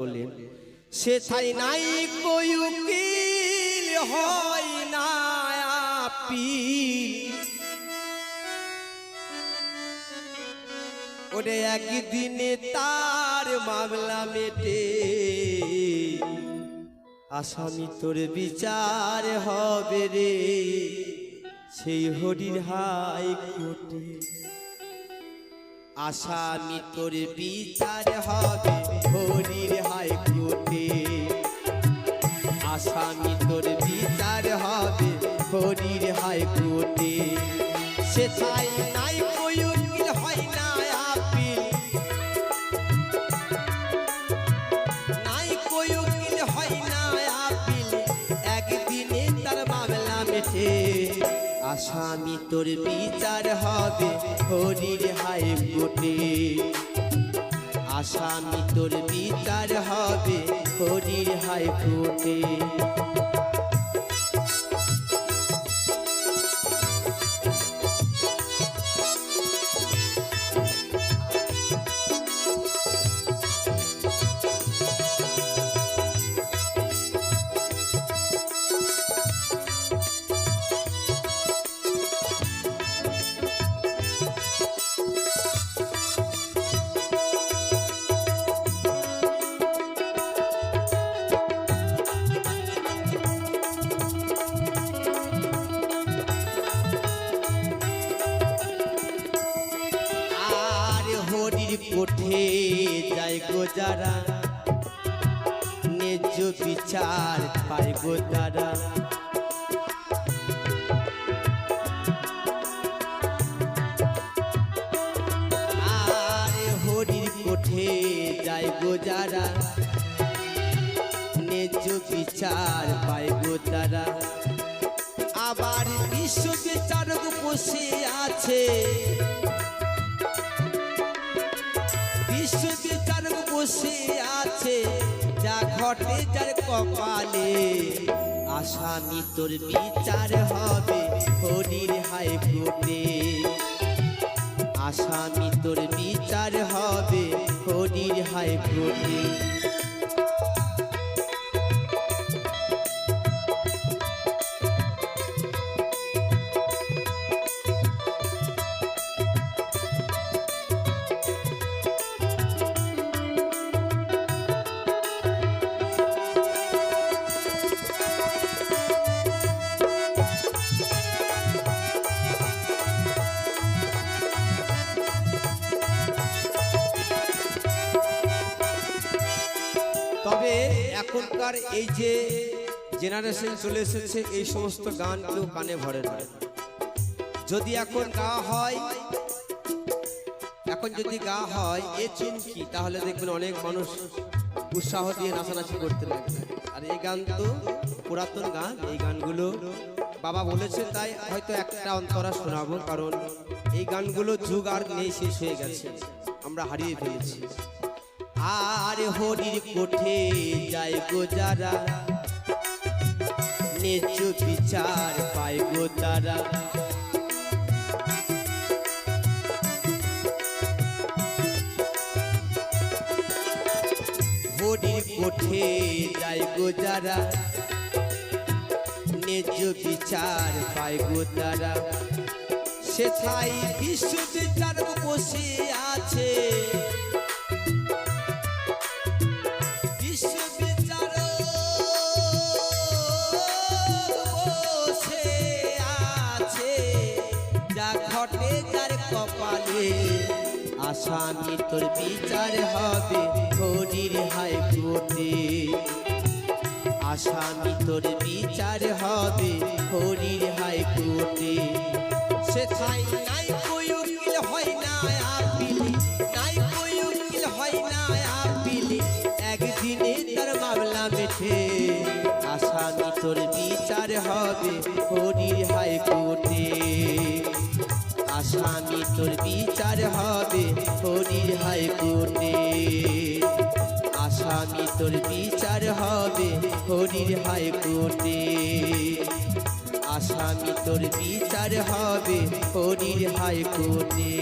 বলেন সে থাই নাই কই উকিল, হয় না ওরে একদিনে তার মামলা মেটে, আসামি তোর বিচার হবে রে, সেই হরির হাই কোর্টে আসামি তোর বিচার হবে আসামি তোর বিচার হবে হরির হায় কোটে আসামি তোর বিচার হবে হরির হায় কোর্টে কোঠে যায় গো যারা। ন্যায্য বিচার পায় গো তারা। হরির কোঠে যায় গো যারা। ন্যায্য বিচার পায় গো তারা। আবার বিশ্ব বিচারক বসে আছে। ঘটে যার কপালে। আসামি তোর বিচার হবে হরির হাই কোর্টে আসামি তোর বিচার হবে হরির হাই কোর্টে এখনকার এই যে জেনারেশন চলে এসেছে, এই সমস্ত গান কেউ কানে ভরে না। যদি এখন গা হয়, এখন যদি গা হয়, এ চিনকি তাহলে দেখবেন অনেক মানুষ উৎসাহ দিয়ে নাচানাচি করতে লাগবে। আর এই গান তো পুরাতন গান, এই গানগুলো বাবা বলেছে, তাই হয়তো একটা অন্তরা শোনাবো, কারণ এই গানগুলো যুগ আর নেই, শেষ হয়ে গেছে। আমরা হারিয়ে ফেলেছি। আর হরির কোঠে যায় গো যারা। ন্যায্য বিচার পায় গো তারা। হরির কোঠে যায় গো যারা। ন্যায্য বিচার পায় গো তারা। সেথাই বিশ্ব বিচার বসে আসামি তোর বিচার হবে হরির হাই কোর্টে আসামি, তোর বিচার হবে হরির হাই কোর্টে সেথাই নাই কই উকিল হয় না আপিল, নাই কই হয় না আপিল। একদিনে তার মামলা মেঠে আসামি, তোর বিচার হবে হরির হাই কোর্টে আসামি তোর বিচার হবে হরির হাই কোর্টে আসামি তোর বিচার হবে হরির হাই কোর্টে আসামি তোর বিচার হবে হরির হাই কোর্টে